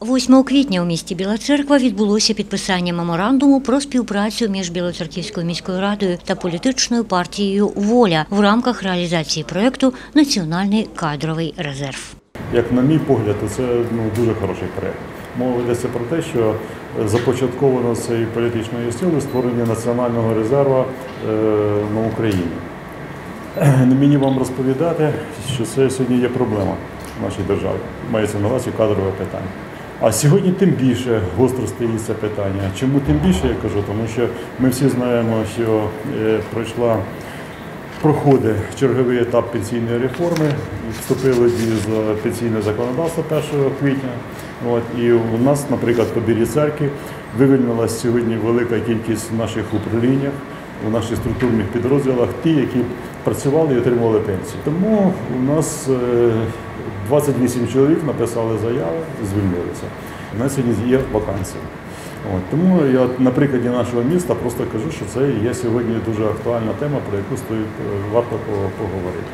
8 квітня у місті Біла Церква відбулося підписання меморандуму про співпрацю між Білоцерківською міською радою та політичною партією Воля в рамках реалізації проекту Національний кадровий резерв. Як на мій погляд, це ну, дуже хороший проєкт. Мова йдеться про те, що започатковано цією політичною силою створення національного резерву е, на Україні. Не мені вам розповідати, що це сьогодні є проблема в нашій державі. Мається на увазі кадрове питання. А сьогодні тим більше гостро стоїть це питання. Чому тим більше я кажу? Тому що ми всі знаємо, що е, пройшла проходить черговий етап пенсійної реформи. Вступили дію з пенсійне законодавство 1 квітня. От, і у нас, наприклад, по Білій церкві вивільнилася сьогодні велика кількість в наших управліннях, у наших структурних підрозділах, ті, які працювали і отримували пенсію. Тому у нас е, 28 чоловік написали заяви, звільнилися. У нас сьогодні є вакансія. От, тому я на прикладі нашого міста просто кажу, що це є сьогодні дуже актуальна тема, про яку стоїть е, варто поговорити.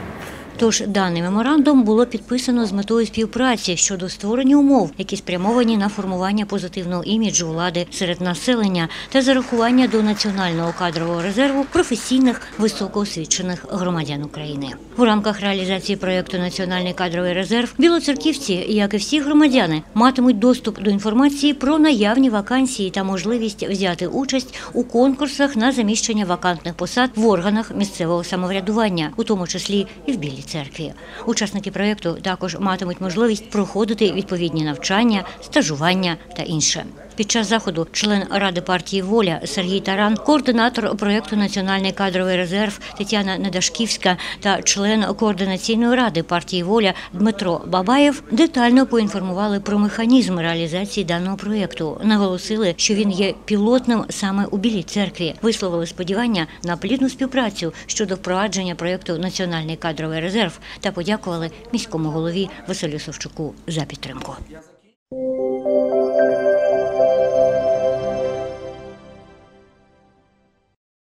Тож даний меморандум було підписано з метою співпраці щодо створення умов, які спрямовані на формування позитивного іміджу влади серед населення та зарахування до національного кадрового резерву професійних високоосвічених громадян України. У рамках реалізації проєкту Національний кадровий резерв білоцерківці, як і всі громадяни, матимуть доступ до інформації про наявні вакансії та можливість взяти участь у конкурсах на заміщення вакантних посад в органах місцевого самоврядування, у тому числі і в Білій церкві. Учасники проєкту також матимуть можливість проходити відповідні навчання, стажування та інше. Під час заходу член ради партії Воля Сергій Таран, координатор проєкту Національний кадровий резерв Тетяна Недашківська та член координаційної ради партії Воля Дмитро Бабаєв детально поінформували про механізм реалізації даного проєкту. Наголосили, що він є пілотним саме у Білій церкві. Висловили сподівання на плідну співпрацю щодо впровадження проєкту Національний кадровий резерв та подякували міському голові Василю Савчуку за підтримку.